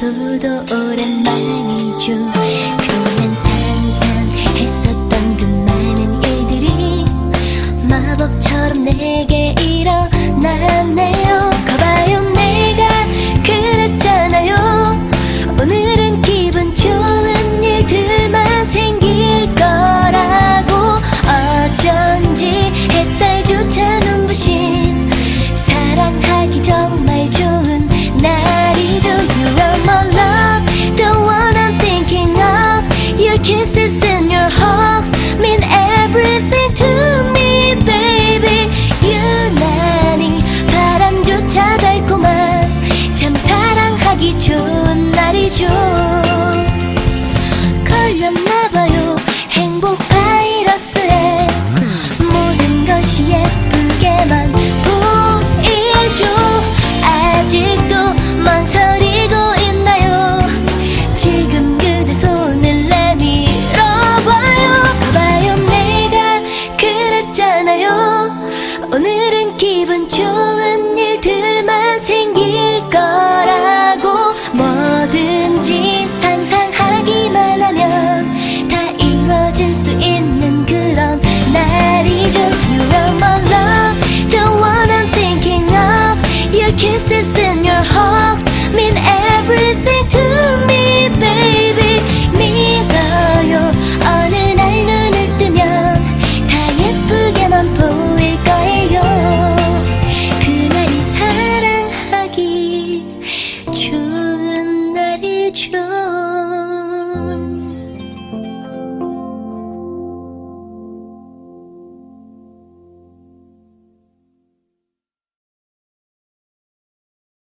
서도 오랜만이죠 그동안 상상했었던 그 많은 일들이 마법처럼 내게 기분 좋은